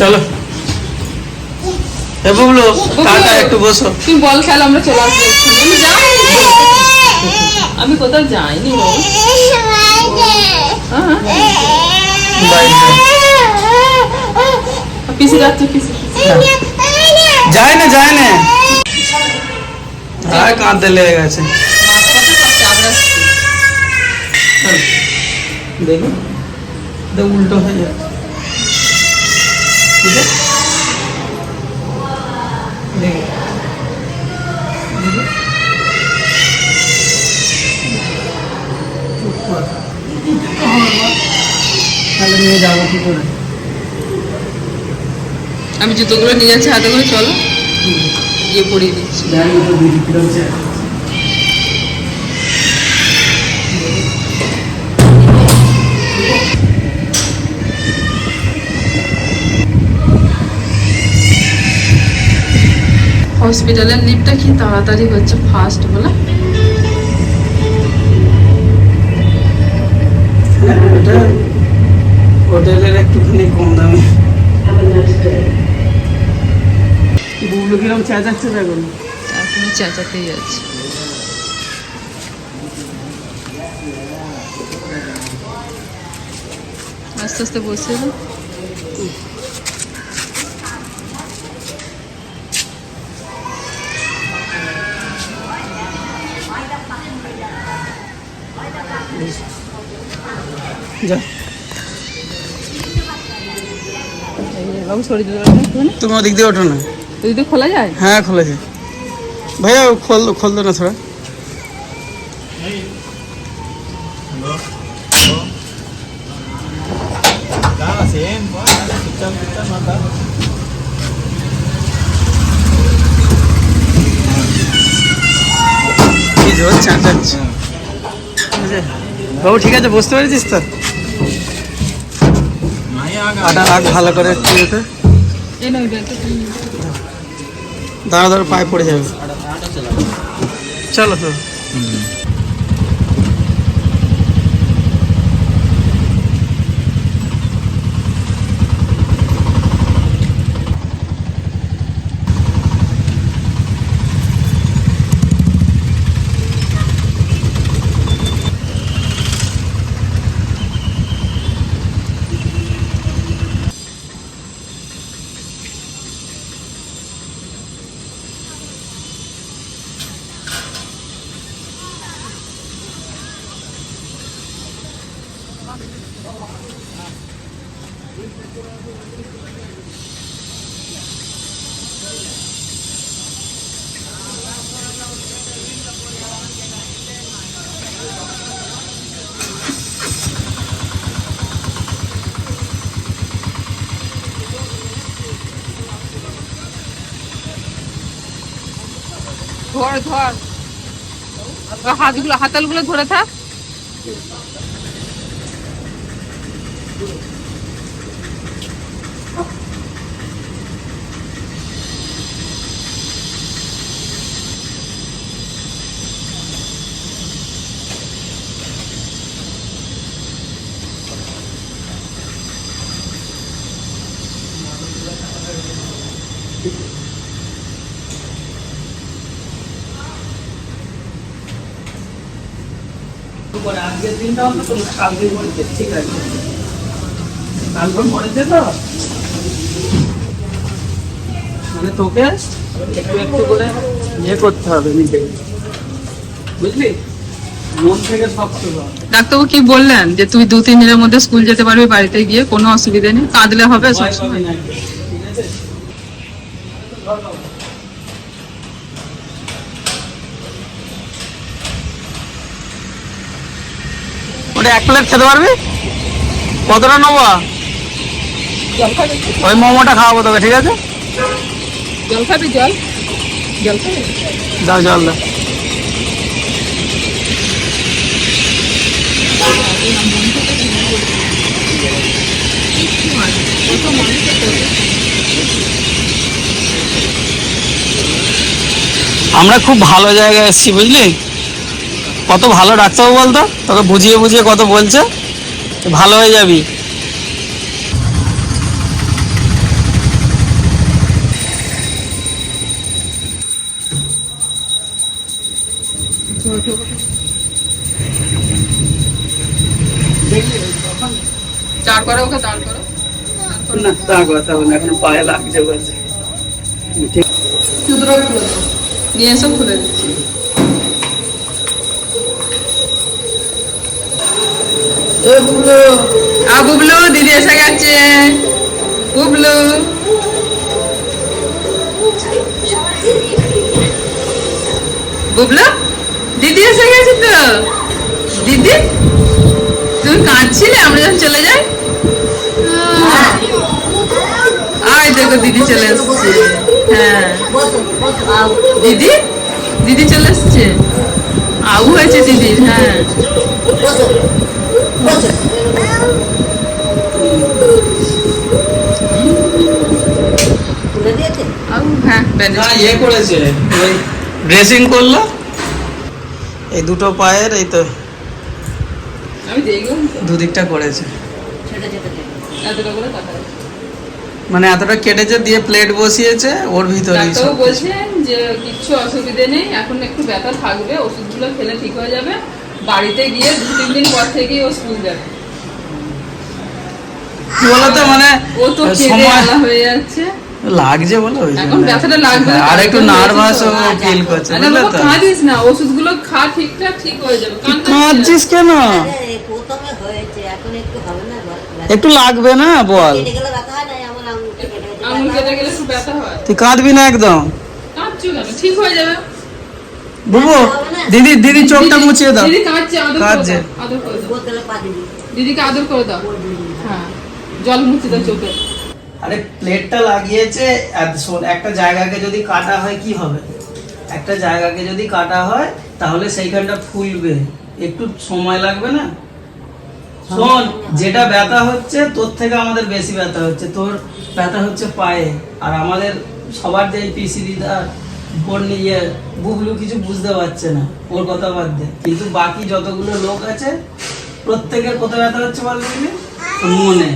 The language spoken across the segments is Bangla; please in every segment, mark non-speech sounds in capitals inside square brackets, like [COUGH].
চলো। এ বুবলু টাটা একটু বসো। তুমি বল খেলা আমরা চলে আসব আমি যাইনি। আমি কোথাও যাইনি বাবু হ্যাঁ পিসি যাচ্ছে পিসি পিসি। যায় না যায় না। আর কাঁদতে লেগে গেছে। দেখো দেখ উল্টো হয়ে যাচ্ছে। তাহলে নিয়ে যাব কি করে? আমি জুতোগুলো নিয়ে যাচ্ছি হাতে করে চলো। গিয়ে পরিয়ে দিচ্ছি। হসপিটালের লিফটটা কি তাড়াতাড়ি হচ্ছে ফাস্ট বলে? হোটেলের একটুখানি কম দামে। বুবলু কিরম চেঁচাচ্ছে দেখুন এখনও চেঁচাতেই আছে। আস্তে আস্তে বসে যাও। যা এই যে বাবু একটুখানি? তুমি? ওদিক দিয়ে ওঠো না। যদি খোলা যায়? হ্যাঁ খুলেছে ভাইয়া খোল খোল দো না থোড়া? বাবু ঠিক আছে বুঝতে পেরেছিস তো? আটা রাখ ভালো করে একটু। দাঁড়া দাঁড়া পায়ে পড়ে যাবে। চলো। তো। ধর ধর। ও হাতগুলো হাতালগুলো ধরে থাক। আজকের দিনটা অন্তত কালকে মরেছে ঠিক আছে? কালকে মরেছে তো। মানে তোকে একটু একটু করে ইয়ে করতে হবে নিজেকে বুঝলি? ডাক্তারবাবু কি বললেন? যে তুই দু তিন দিনের মধ্যে স্কুল যেতে পারবি বাড়িতে গিয়ে কোনো অসুবিধা নেই? কাঁদলে হবে সবসময় না, ঠিক আছে ওটা এক প্লেট খেতে পারবি? কতটা নেব? ওই মোমোটা খাওয়াবো তোকে ঠিক আছে? জল খাবি জল? জল খাবি? দাও জল দাও আমরা খুব ভালো জায়গায় এসেছি বুঝলি? কত ভালো ডাক্তারবাবু বলতো? তোকে বুঝিয়ে বুঝিয়ে কত বলছে? ভালো হয়ে যাবি। ওকে করো। না এখন পায়ে লাগছে নিয়ে খুলে দিচ্ছি। আ বুবলু দিদি এসে গেছে। বুবলু বুবলু দিদি এসে গেছে তো? দিদি, তুমি কাঁদছিলে? আমরা যখন চলে যাই। আয় দেখো, দিদি চলে এসছে। হ্যাঁ। দিদি দিদি চলে এসছে। আউ হয়েছে দিদির হ্যাঁ। আউ হ্যাঁ না ইয়ে করেছে। ওই ড্রেসিং করল। এই দুটো পায়ের এই তো দুদিকটা করেছে। মানে এতটা কেটেছে দিয়ে প্লেট বসিয়েছে ওর ভিতরে কিছু। বলছেন যে কিচ্ছু অসুবিধে নেই এখন একটু ব্যথা থাকবে ওষুধগুলো খেলে ঠিক হয়ে যাবে। বাড়িতে গিয়ে দু তিন দিন পর থেকেই ও স্কুল যাবে। কি বলতো মানে ও তো সময় হয়ে যাচ্ছে। লাগছে বলে এখন ব্যথাটা লাগবে আর একটু নার্ভাস ও ফিল করছে বুঝলে তো? কাঁদিস না ওষুধগুলো খা ঠিকঠাক ঠিক হয়ে যাবে। তুই কাঁদতে হবে না। কাঁদছিস কেন? প্রথমে হয়েছে এখন একটু হবে না একটু লাগবে না বল। হয় হয়। তুই কাঁদবি না একদম? কাঁদছো কেন? ঠিক হয়ে যাবে। বুবু দিদি দিদি চোখটা মুছিয়ে দাও। দিদি কাঁদছে আদর করে কাঁদছে। দাও আদর করে দাও। বোতলে পা দিবি। দিদিকে আদর করে দাও। হ্যাঁ জল মুছে দাও চোখে। আরে প্লেটটা লাগিয়েছে আর শোন একটা জায়গাকে যদি কাটা হয় কি হবে? একটা জায়গাকে যদি কাটা হয় তাহলে সেইখানটা ফুলবে। একটু সময় লাগবে না? শোন যেটা ব্যথা হচ্ছে তোর থেকে আমাদের বেশি ব্যথা হচ্ছে। তোর ব্যথা হচ্ছে পায়ে আর আমাদের সবার যে পিসি দিদা নিয়ে বুবলু কিছু বুঝতে পারছে না ওর কথা বাদ দে। কিন্তু বাকি যতগুলো লোক আছে প্রত্যেকের কোথায় ব্যথা হচ্ছে বল মনে।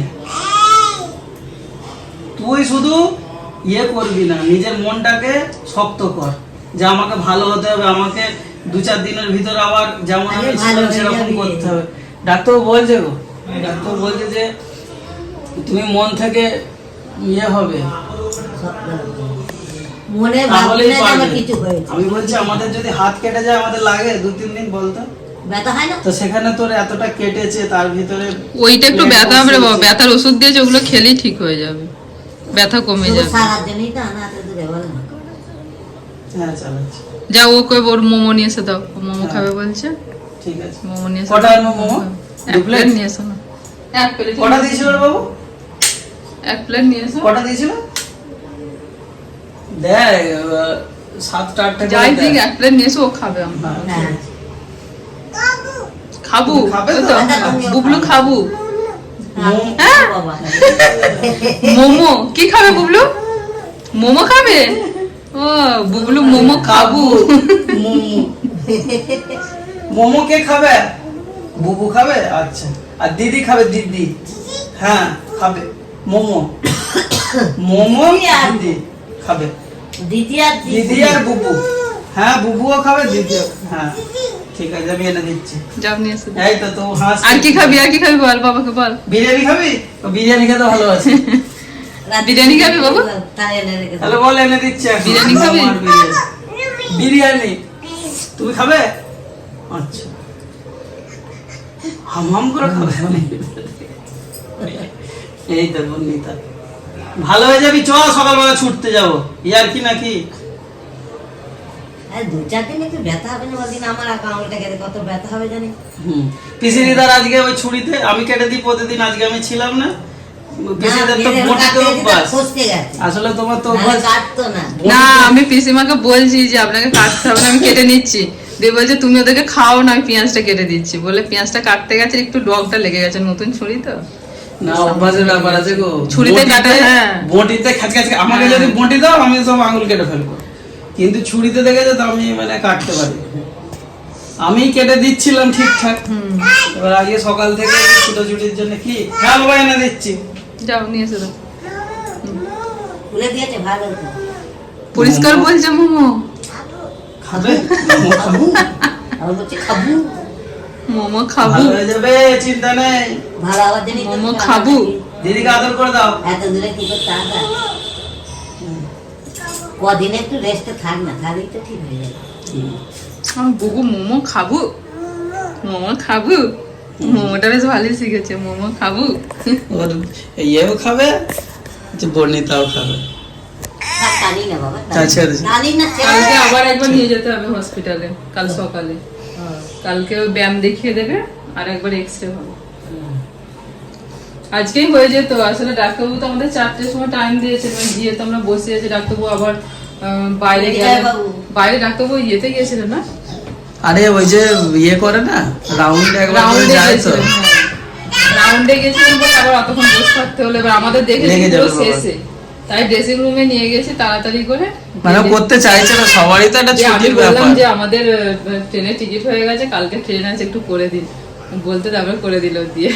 তুই শুধু ইয়ে করবি না নিজের মনটাকে শক্ত কর। যে আমাকে ভালো হতে হবে আমাকে দু চার দিনের ভিতর আবার যেমন আমি ছিলাম সেরকম করতে হবে। ডাক্তার বলছে গো ডাক্তার বলছে যে তুমি মন থেকে ইয়ে হবে। মনে ভাবনা আমার কিছু হয়েছে। আমি বলছি আমাদের যদি হাত কেটে যায় আমাদের লাগে। দু তিন দিন বলতো। ব্যথা হয় না? তো সেখানে তোর এতটা কেটেছে তার ভিতরে ওইটা একটু ব্যথা হবে বাবা ব্যথার ওষুধ দিয়েছে ওগুলো খেলেই ঠিক হয়ে যাবে। ব্যথা কমে যাবে। সারার জন্যই তো আনা এত দূরে বলে না। হ্যাঁ যা ও কই ওর মোমো নিয়ে এসে দাও। মোমো খাবে বলছে। ঠিক আছে। মোমো নিয়ে এসে কটা মোমো? দু প্লেট? নিয়ে এসো না। এক প্লেট কটা দিয়েছিল বাবু? এক প্লেট নিয়ে এসো। কটা দিয়েছিল? দেখ সাতটা আটটা যাই দিক এক প্লেট নিয়ে এসো ও খাবে আমরা। হ্যাঁ, হ্যাঁ। খাবু তো? তো তুমিও বুবলু খাবু। মোমো- হ্যাঁ? বাবা। মোমো। কি খাবে বুবলু? মোমো খাবে? ও বুবলু মোমো খাবু। মোমো। কে খাবে? বুবু খাবে? আচ্ছা। আর দিদি খাবে দিদি। হ্যাঁ খাবে। মোমো। [COUGHS] মোমো দিদি। আর দিদি খাবে দ্বিতীয় দিদি। আর বুবু। হ্যাঁ বুবুও খাবে হ্যাঁ ঠিক আছে আমি এনে দিচ্ছি। যাও নিয়ে এসো। এই তো তো হাঁস আর কি খাবি আর কি খাবি বল বাবাকে বল। বিরিয়ানি খাবি? ও বিরিয়ানি খেতে ভালোবাসি বিরিয়ানি খাবি বাবা? তাহলে বল এনে দিচ্ছি। বিরিয়ানি খাবি? বিরিয়ানি। তুমি খাবে? আচ্ছা। হাম হাম করে খাবে। এই তো বন্দিতা ভালো হয়ে যাবি চ সকালবেলা ছুটতে যাব। ইয়ার কি নাকি? দু চার দিন একটু ব্যথা হবে না বলদিন? আমার আঙুলটা কেটে কত ব্যথা হবে জানি। হুম। পিসি দিদার আজকে ওই ছুরিতে আমি কেটে দিই প্রতিদিন আজকে আমি ছিলাম না। আসলে তোমার তো অভ্যাস না। না আমি পিসিমাকে বলছি যে আপনাকে কাটতে হবে আমি কেটে নিচ্ছি। দিয়ে বলছে তুমি ওদেরকে খাও না আমি পেঁয়াজটা কেটে দিচ্ছি। বলে পেঁয়াজটা কাটতে গেছে একটু ডগটা লেগে গেছে নতুন ছুরি তো। না অভ্যাসের ব্যাপার আছে গো। ছুরিতে কাটা, হ্যাঁ। বটিতে খাচ খাচ আমাকে হ্যাঁ। যদি বটি দাও আমি সব আঙুল কেটে ফেলব। কিন্তু ছুরিতে দেখেছ তো আমি মানে কাটতে পারি। আমি কেটে দিচ্ছিলাম ঠিকঠাক। হুম। এবার আজকে সকাল থেকে ছুটোছুটির জন্য কি? হ্যাঁ বাবা এনে দিচ্ছি। যাও নিয়ে এসো দাও। পরিষ্কার বলছে মোমো। খাবে? খাব? খাবু। মোমো খাব। হয়ে যাবে চিন্তা নেই। ভালো আবার জানি মোমো খাবু? দিদিকে আদর করে দাও। এত দূরে কি করতে আসা কদিন একটু রেস্টে থাক না তাহলেই তো ঠিক হয়ে যাবে। আমার বুবু মোমো খাব। মোমো খাব। মোমোটা বেশ ভালোই শিখেছে মোমো খাব। ওর ইয়েও খাবে যে বর্ণিতাও খাবে। কালকে আবার একবার নিয়ে যেতে হবে হসপিটালে কাল সকালে। কালকে ওই ব্যায়াম দেখিয়ে দেবে আর একবার এক্স রে হবে। আজকেই হয়ে যেত আসলে ডাক্তারবাবু তো আমাদের চারটের সময় টাইম দিয়েছে মানে গিয়ে তো আমরা বসে আছি ডাক্তারবাবু আবার আহ, বাইরে বাবু। বাইরে ডাক্তারবাবু ইয়েতে গিয়েছিলেন না? আরে ওই যে ইয়ে করে না রাউন্ড একবার যায় তো। রাউন্ডে গেছিলেন বলে আবার অতক্ষণ বসে থাকতে হলো এবার আমাদের দেখে যাবে শেষে। তাই ড্রেসিং রুমে নিয়ে গেছি তাড়াতাড়ি করে। মানে করতে চাইছে না সবারই তো একটা ছুটির বললাম ব্যাপার। যে আমাদের ট্রেনের টিকিট হয়ে গেছে কালকে ট্রেন আছে একটু করে দিন। বলতে তারপরে করে দিল দিয়ে।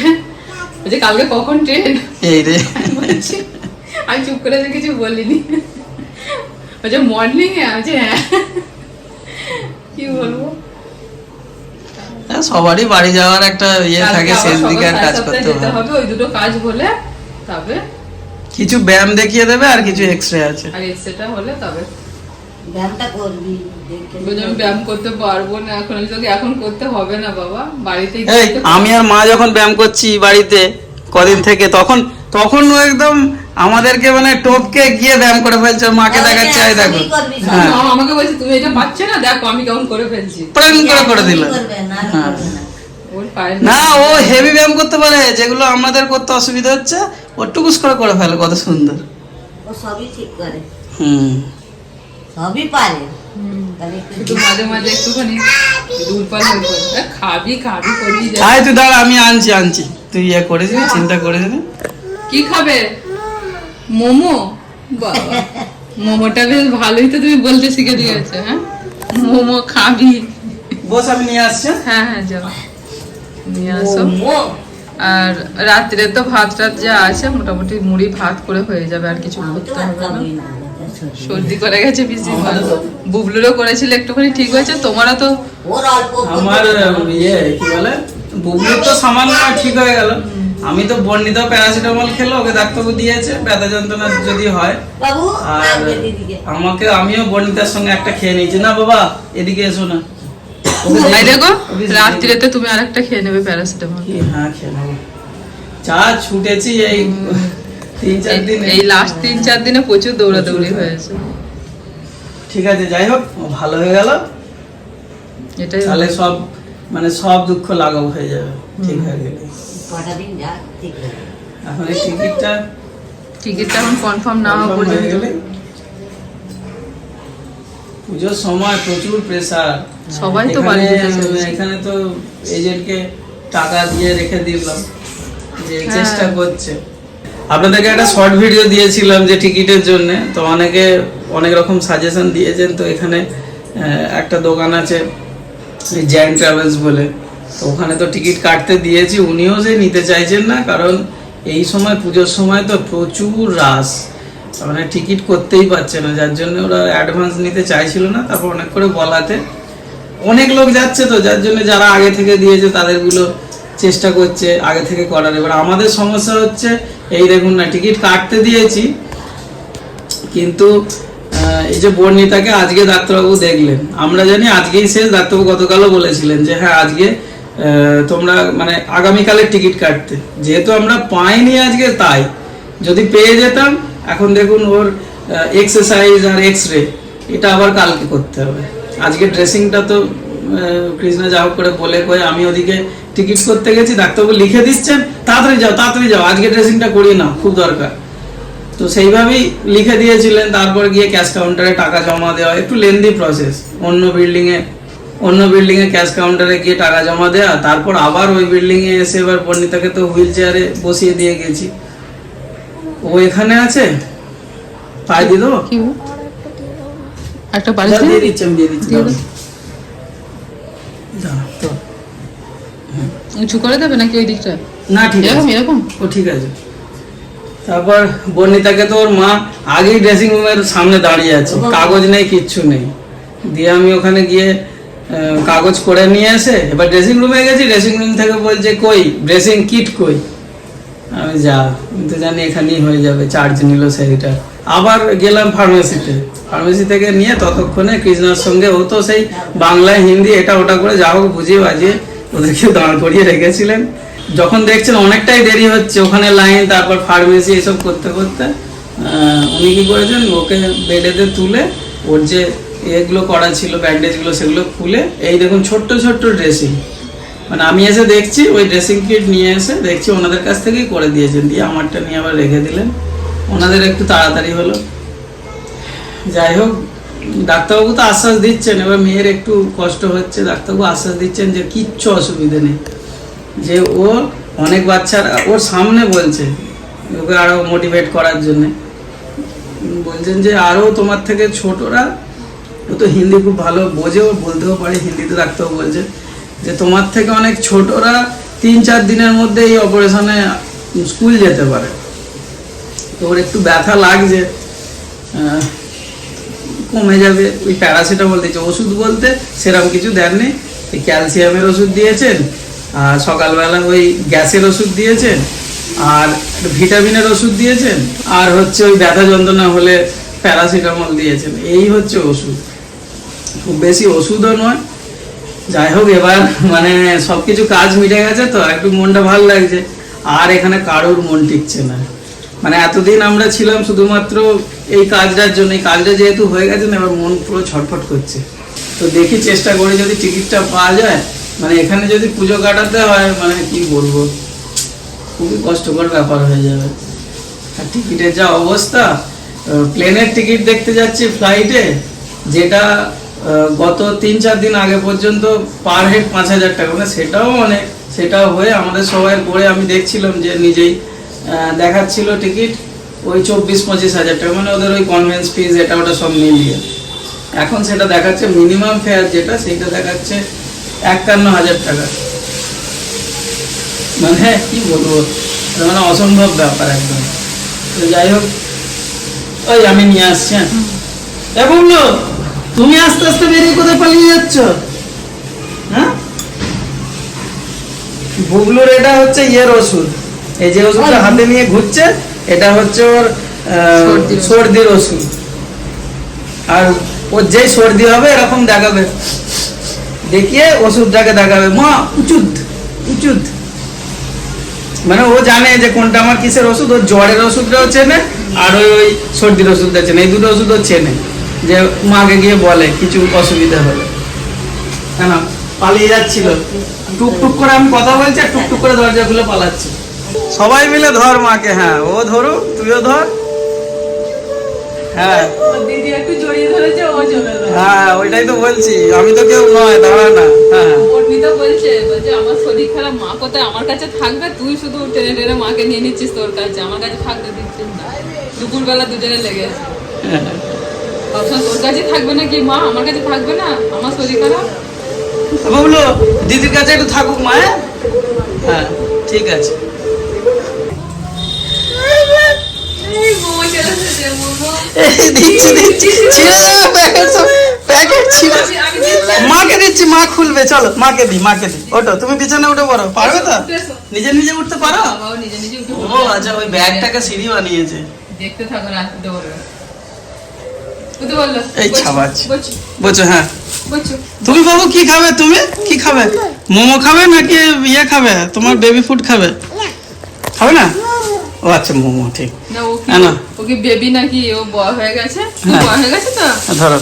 কালকে কখন ট্রেন এই রে। আমি চুপ করে কিছু বলিনি। বলছে মর্নিং এ? আছে হ্যাঁ। কি বলব? হ্যাঁ, সবারই বাড়ি যাওয়ার একটা ইয়ে থাকে শেষ দিকে কাজ করতে হবে ওই দুটো কাজ হলে তবে কিছু ব্যায়াম দেখিয়ে দেবে আর কিছু এক্সরে আছে। আর এক্সট্রা হলে তবে। ব্যায়ামটা করবি আমি ব্যায়াম করতে পারব না এখন আমি তোকে এখন করতে হবে না বাবা। বাড়িতেই আমি আর মা যখন ব্যায়াম করছি বাড়িতে কদিন থেকে তখন তখন ও একদম আমাদেরকে মানে টপকে গিয়ে ব্যায়াম করে ফেলছে। মাকে দেখাচ্ছে এই দেখো। হ্যাঁ। আমাকে বলছে তুমি এটা পাচ্ছ না? দেখো আমি কেমন করে ফেলছি। প্রাণ করে করে দিল। করবে? না আর হ্যাঁ। না ও হেভি ব্যায়াম করতে পারে যেগুলো আমাদের করতে অসুবিধা হচ্ছে ও টুকুস করে করে ফেলে কত সুন্দর। ও সবই ঠিক করে। হুম। সবই পারে। হুম। তাহলে একটু শুধু মাঝে মাঝে একটুখানি দুর্বল হয়ে পড়ে। এ, খাবি খাবি করি যা। আয় তুই দাঁড়া আমি আনছি আনছি। তুই ইয়ে করিস নি, চিন্তা করিস নি। কি খাবে? মোমো? মোমোটা বেশ ভালোই তো তুমি বলতে শিখে দিয়েছ হ্যাঁ? মোমো খাবি। বস আমি নিয়ে আসছি হ্যাঁ? হ্যাঁ হ্যাঁ যাও। নিয়ে আসো। আর রাত্রে তো ভাত টাত যা আছে মোটামুটি মুড়ি ভাত করে হয়ে যাবে আর কিছু আমি তো করতে হবে না। সর্দি। করে গেছে পিসি বুবলুরও করেছিল একটুখানি ঠিক হয়েছে তোমারও তো আমার ইয়ে কি বলে? বুবলুর তো সামান্য ঠিক হয়ে গেল। আমি তো বর্ণিত প্যারাসিটামল খেলো ওকে ডাক্তারবাবু দিয়েছে ব্যথা যন্ত্রণা যদি হয়। আর আমাকে আমিও বর্ণিতার সঙ্গে একটা খেয়ে নিয়েছি। না বাবা এদিকে এসো না। এই দেখো রাত্রিতে তুমি আরেকটা খেয়ে নেবে প্যারাসিটামল। কি, হ্যাঁ খেয়ে নেব। যা ছুটেছি এই তিন চার দিন। এই লাস্ট তিন চার দিনে প্রচুর দৌড়াদৌড়ি হয়েছে। ঠিক আছে যাই হোক ভালো হয়ে গেল। এটাই তাহলে সব মানে সব দুঃখ লাঘব হয়ে যাবে ঠিক হয়ে গেলে। কটা দিন যা ঠিক হয়ে এখন এই টিকিটটা টিকিটটা এখন কনফার্ম না হওয়া পর্যন্ত। পুজোর সময় প্রচুর প্রেসার সবাই তো বাড়ি এখানে তো এজেন্টকে টাকা দিয়ে রেখে দিলাম যে হ্যাঁ। চেষ্টা করছে আপনাদেরকে একটা শর্ট ভিডিও দিয়েছিলাম যে টিকিটের জন্য তো অনেকে অনেক রকম সাজেশন দিয়েছেন তো এখানে একটা দোকান আছে জ্যান ট্রাভেলস বলে তো ওখানে তো টিকিট কাটতে দিয়েছি উনিও যে নিতে চাইছেন না কারণ এই সময় পুজোর সময় তো প্রচুর রাস মানে টিকিট করতেই পারছে না যার জন্য ওরা অ্যাডভান্স নিতে চাইছিল না তারপর অনেক করে বলাতে অনেক লোক যাচ্ছে তো, যার জন্য যারা আগে থেকে দিয়েছে তাদেরগুলো চেষ্টা করছে আগে থেকে করার। এবার আমাদের সমস্যা হচ্ছে, এই দেখুন না, টিকিট কাটতে দিয়েছি, কিন্তু এই যে বর্ণিতাকে আজকে ডাক্তারবাবু দেখলেন। আমরা জানি আজকেই শেষ, ডাক্তারবাবু গতকালও বলেছিলেন যে হ্যাঁ আজকে তোমরা মানে আগামীকালের টিকিট কাটতে। যেহেতু আমরা পাইনি আজকে, তাই। যদি পেয়ে যেতাম, এখন দেখুন ওর এক্সারসাইজ আর এক্স রে এটা আবার কালকে করতে হবে। আজকে ড্রেসিংটা তো কৃষ্ণা যা হোক করে বলে কয়ে আমি ওদিকে টিকিট করতে গেছি, ডাক্তারবাবু লিখে দিচ্ছেন, তাড়াতাড়ি যাও তাড়াতাড়ি যাও, আজকে ড্রেসিংটা করিয়ে নাও, খুব দরকার। তো সেইভাবেই লিখে দিয়েছিলেন, তারপর গিয়ে ক্যাশ কাউন্টারে টাকা জমা দেওয়া, একটু লেন্দি প্রসেস অন্য বিল্ডিংয়ে অন্য বিল্ডিংয়ে ক্যাশ কাউন্টারে গিয়ে টাকা জমা দেওয়া, তারপর আবার ওই বিল্ডিংয়ে এসে এবার পণ্ডিতাকে তো হুইল চেয়ারে বসিয়ে দিয়ে গেছি। ও এখানে আছে? পাই কি? একটা বাড়ি দিয়ে দিচ্ছি আমি দিয়ে দিচ্ছি তো। উঁচু করে দেবে নাকি ওই দিকটা? না ঠিক এরকম এরকম? ও ঠিক আছে। তারপর বর্ণিতাকে তো ওর মা আগেই ড্রেসিং রুমের সামনে দাঁড়িয়ে আছে। কাগজ নেই কিচ্ছু নেই। দিয়ে আমি ওখানে গিয়ে কাগজ করে নিয়ে এসে এবার ড্রেসিং রুমে গেছি ড্রেসিং রুম থেকে বলছে কই? ড্রেসিং কিট কই? আমি যা আমি তো জানি এখানেই হয়ে যাবে চার্জ নিল সেইটা আবার গেলাম ফার্মেসিতে ফার্মেসি থেকে নিয়ে ততক্ষণে কৃষ্ণার সঙ্গে ও তো সেই বাংলায় হিন্দি এটা ওটা করে যা হোক বুঝিয়ে বাজিয়ে ওদেরকে দাঁড় করিয়ে রেখেছিলেন। যখন দেখছেন অনেকটাই দেরি হচ্ছে ওখানে লাইন, তারপর ফার্মেসি এসব করতে করতে উনি কী করেছেন? ওকে বেডেতে তুলে ওর যে এগুলো করা ছিল, ব্যান্ডেজগুলো সেগুলো খুলে, এই দেখুন ছোট্ট ছোট্ট ড্রেসিং মানে আমি এসে দেখছি, ওই ড্রেসিং কিট নিয়ে এসে দেখছি ওনাদের কাছ থেকেই করে দিয়েছেন, দিয়ে আমারটা নিয়ে আবার রেখে দিলেন। ওনাদের একটু তাড়াতাড়ি হলো। যাই হোক ডাক্তারবাবু তো আশ্বাস দিচ্ছেন, এবার মেয়ের একটু কষ্ট হচ্ছে, ডাক্তারবাবু আশ্বাস দিচ্ছেন যে কিচ্ছু অসুবিধে নেই। যে ও অনেক বাচ্চারা ওর সামনে বলছে, ওকে আরও মোটিভেট করার জন্য। বলছেন যে আরও তোমার থেকে ছোটরা, ও তো হিন্দি খুব ভালো বোঝে, ও বলতেও পারে, হিন্দিতে ডাক্তারবাবু বলছে যে তোমার থেকে অনেক ছোটরা তিন চার দিনের মধ্যে এই অপারেশনে স্কুল যেতে পারে। তো ওর একটু ব্যথা লাগছে কমে যাবে। ওই প্যারাসিটামল দিয়েছে। ওষুধ বলতে সেরকম কিছু দেননি। ওই ক্যালসিয়ামের ওষুধ দিয়েছেন, আর সকালবেলা ওই গ্যাসের ওষুধ দিয়েছেন, আর ভিটামিনের ওষুধ দিয়েছেন, আর হচ্ছে ওই ব্যথা যন্ত্রণা হলে প্যারাসিটামল দিয়েছেন। এই হচ্ছে ওষুধ। খুব বেশি ওষুধও নয়। যাই হোক, এবার মানে সব কিছু কাজ মিটে গেছে তো একটু মনটা ভালো লাগছে। আর এখানে কারোর মন টিকছে না। মানে এতদিন আমরা ছিলাম শুধুমাত্র এই কাজটার জন্য, এই কাজটা যেহেতু হয়ে গেছে না, এবার মন পুরো ছটফট করছে। তো দেখি চেষ্টা করে যদি টিকিটটা পাওয়া যায় মানে এখানে যদি পুজো কাটাতে হয় মানে কি বলব? খুবই কষ্টকর ব্যাপার হয়ে যাবে। আর টিকিটের যা অবস্থা প্লেনের টিকিট দেখতে যাচ্ছি ফ্লাইটে যেটা গত তিন চার দিন আগে পর্যন্ত পার হেড পাঁচ হাজার টাকা। মানে সেটাও অনেক, সেটাও হয়ে আমাদের সবাই করে আমি দেখছিলাম যে নিজেই দেখাচ্ছিল টিকিট ওই চব্বিশ পঁচিশ হাজার টাকা মানে ওদের ওই কনভেন্স ফিজ এটা ওটা সব মিলিয়ে। এখন সেটা দেখাচ্ছে মিনিমাম ফেয়ার যেটা, সেইটা দেখাচ্ছে একান্ন হাজার টাকা। মানে কি বলব মানে অসম্ভব ব্যাপার একদম। তো যাই হোক, ওই আমি নিয়ে আসছি হ্যাঁ। এ বুবলু তুমি আস্তে আস্তে বেরিয়ে কোথায় পালিয়ে যাচ্ছ? হ্যাঁ? বুবলুর এটা হচ্ছে ইয়ের ওষুধ। এই যে ওষুধটা হাতে নিয়ে ঘুরছে এটা হচ্ছে ওর সর্দির ওষুধ। আর ওর যেই সর্দি হবে এরকম দেখাবে। দেখিয়ে ওষুধটাকে দেখাবে। মা উচুদ উচুদ। মানে ও জানে যে কোনটা আমার কিসের ওষুধ ওর জ্বরের ওষুধটাও চেনে আর ওই ওই সর্দির ওষুধটা চেনে। এই দুটো ওষুধও চেনে যে মাকে গিয়ে বলে কিছু অসুবিধা হলে। কেন পালিয়ে যাচ্ছিল। টুক টুক করে আমি কথা বলছি আর টুক টুক করে দরজা খুলে পালাচ্ছি। সবাই মিলে ধর মাকে হ্যাঁ ও ধরু তুইও ধর। হ্যাঁ। হ্যাঁ ওইটাই তো বলছি আমি তো কেউ নয় দাঁড়া না হ্যাঁ। অর্পিতা বলছে বলছে আমার শরীর খারাপ মা কোথায়? আমার কাছে থাকবে? তুই শুধু টেনে টেনে মাকে নিয়ে নিচ্ছিস তোর কাছে আমার কাছে থাকতে দিচ্ছিস না। দুপুরবেলা দুজনে লেগে আছে। তোর কাছে থাকবে না কি মা? আমার কাছে থাকবে না? আমার শরীর খারাপ? বাবুলো দিদির কাছে একটু থাকুক মা? হ্যাঁ ঠিক আছে। দিচ্ছি দিচ্ছি ছিঁড়ে যাবে প্যাকেট সব প্যাকেট ছিঁড়ে আমি- আমি দিচ্ছি। মাকে দিচ্ছি মা খুলবে চলো মাকে দি মাকে দি। ওটো তুমি পিছনে উঠে পড়ো। পারবে তো? নিজে নিজে উঠতে পারো? ও আচ্ছা ওই ব্যাগটাকে সিঁড়ি বানিয়েছে। দেখতে থাকো এই বলছো হ্যাঁ। তুমি বাবু কি খাবে তুমি? কি খাবে? মোমো খাবে নাকি ইয়ে খাবে? তোমার বেবি ফুড খাবে? খাবে না? ও আচ্ছা মোমো ঠিক। না ও কি না, না। ও কি বেবি নাকি? ও বড় হয়ে গেছে? হ্যাঁ। বড় হয়ে গেছে তো? ধরো।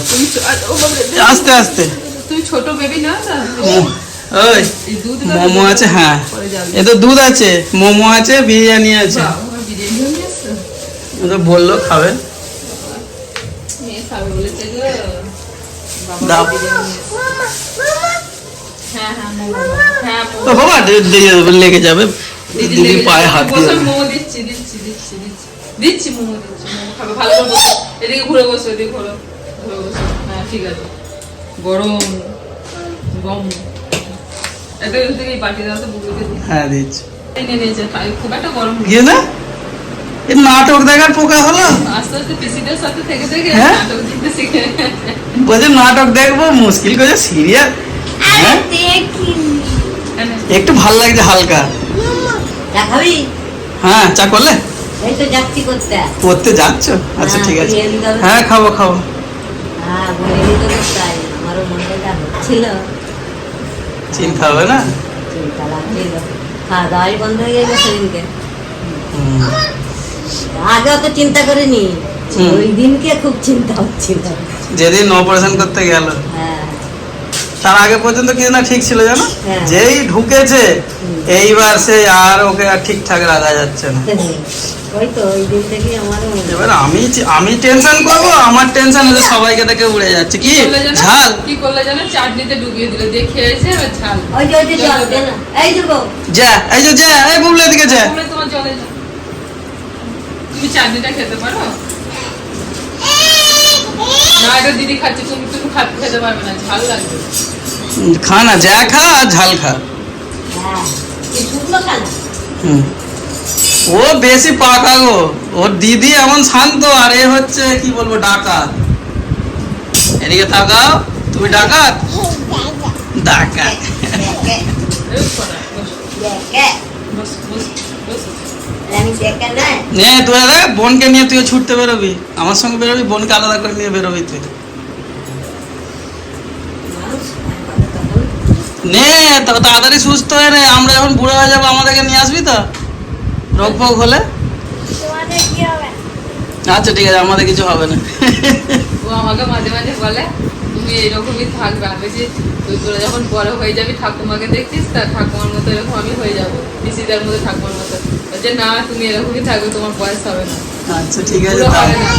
ও বাবারে, আস্তে আস্তে। তুমি ছোট বেবি না ওই মোমো আছে হ্যাঁ। এ তো দুধ আছে মোমো আছে বিরিয়ানি আছে। হয়ে তো বলল খাবে। বাবা। হ্যাঁ হ্যাঁ হ্যাঁ লেগে যাবে। দিদি পায়ে হাত দিয়ে মোমো দিচ্ছি দিচ্ছি দিচ্ছি দিচ্ছি দিচ্ছি মোমো দিচ্ছি মোমো খাবে ভালো করে বসো এদিকে ঘুরে বসো এদিকে ঘুরো ঘুরে বসো হ্যাঁ ঠিক আছে গরম গম এটা থেকে এই বাটি দাও তো হ্যাঁ দিচ্ছি এনে নিয়েছে খুব একটা গরম না নাটক দেখার পোকা হলো আস্তে আস্তে পিসিদের সাথে থেকে থেকে হ্যাঁ? নাটক দিতে শিখে বলছে নাটক দেখব মুশকিল করে সিরিয়াল হ্যাঁ? একটু ভালো লাগছে হালকা হ্যাঁ চা করলে? করতে। যাচ্ছ? আচ্ছা হ্যাঁ, ঠিক আছে। হ্যাঁ খাব খাব। হ্যাঁ চিন্তা হবে না? চিন্তা খাওয়া দাওয়াই বন্ধ হয়ে গেল সেদিনকে। হুম। আগে অত চিন্তা করিনি। ওই দিনকে খুব চিন্তা হচ্ছিল। যেদিন অপারেশন করতে গেল। হ্যাঁ তার আগে পর্যন্ত কি না ঠিক ছিল জানো? হ্যাঁ। যেই ঢুকেছে এইবার সে আর ওকে আর ঠিকঠাক রাখা যাচ্ছে না। [LAUGHS] ওই তো ওই দিন থেকে আমারও এবার আমি আমি টেনশন করব আমার টেনশন হলে সবাইকে দেখে উড়ে যাচ্ছে। কি? ঝাল? কি করলে জানো? চাটনিতে ডুবিয়ে দিলে। দিয়ে খেয়েছে ঝাল। ওই যে ওই যে জল দে না এই দেবো যা এই যে যা এই বুবলে দিকে যা। তুমি চাটনিটা খেতে পারো না এটা দিদি খাচ্ছে তুমি তুমি খাতে খেতে পারবে না ঝাল লাগবে হুম, খা না যা খা আর ঝাল খা। ও বেশি পাকা গো। ওর দিদি এমন শান্ত আর এ হচ্ছে কি বলব ডাকাত। এদিকে তাকাও তুমি ডাকাত? ডাকাত। না তুই রে বোনকে নিয়ে তুই ছুটতে বেরোবি। আমার সঙ্গে বেরোবি বোনকে আলাদা করে নিয়ে বেরোবি তুই। নে তো তাড়াতাড়ি সুস্থ হয়ে নে আমরা যখন বুড়ো হয়ে যাব আমাদেরকে নিয়ে আসবি তো? রোগ ফোগ হলে? আচ্ছা ঠিক আছে আমাদের কিছু হবে না। ও আমাকে মাঝে মাঝে বলে তুমি এরকমই থাকবে। আমি যে তুই তোরা যখন বড় হয়ে যাবি ঠাকুমাকে দেখছিস তা ঠাকুমার মতো এরকম আমি হয়ে যাব। পিসিদার মতো ঠাকুমার মতো। বলছে না তুমি এরকমই থাকবে তোমার বয়স হবে না। আচ্ছা ঠিক আছে বুড়ো তাও হবে না।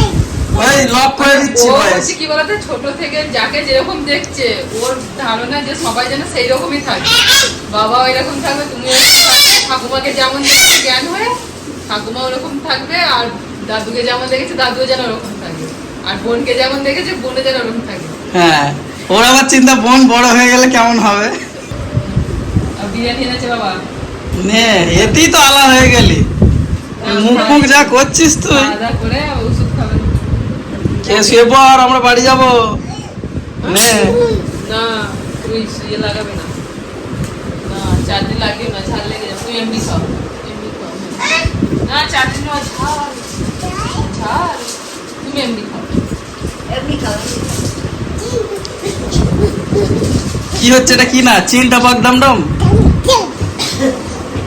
ওই লক করে দিচ্ছি বয়স কি বলতো ছোট থেকে যাকে যেরকম দেখছে ওর ধারণা যে সবাই যেন সেই রকমই থাকে। বাবা এরকম থাকবে তুমি থাকবে ঠাকুমাকে যেমন দেখছে জ্ঞান হয়ে ঠাকুমা ওরকম থাকবে আর দাদুকে যেমন দেখেছে দাদুও যেন ওরকম থাকবে আর বোনকে যেমন দেখেছে বোনে যেন ওরকম থাকে। হ্যাঁ। ওর আবার চিন্তা বোন বড় হয়ে গেলে কেমন হবে? আর নে এতেই তো আলা হয়ে গেলি। মুখ মুখ যা করছিস তুই। খাওয়া দাওয়া করে ওষুধ খাবে। খেয়ে শুয়ে পর আমরা বাড়ি যাব? নে। না তুই ইয়ে লাগাবে না। না চাটনি লাগিও না ঝাল লেগে যাবে। তুই এমনি খাও। এমনি খাও। না চাটনি না ঝাল। ঝাল। তুমি এমনি খাও। এমনি খাবে কি হচ্ছে এটা কি না? চিন্তা পাক ডাম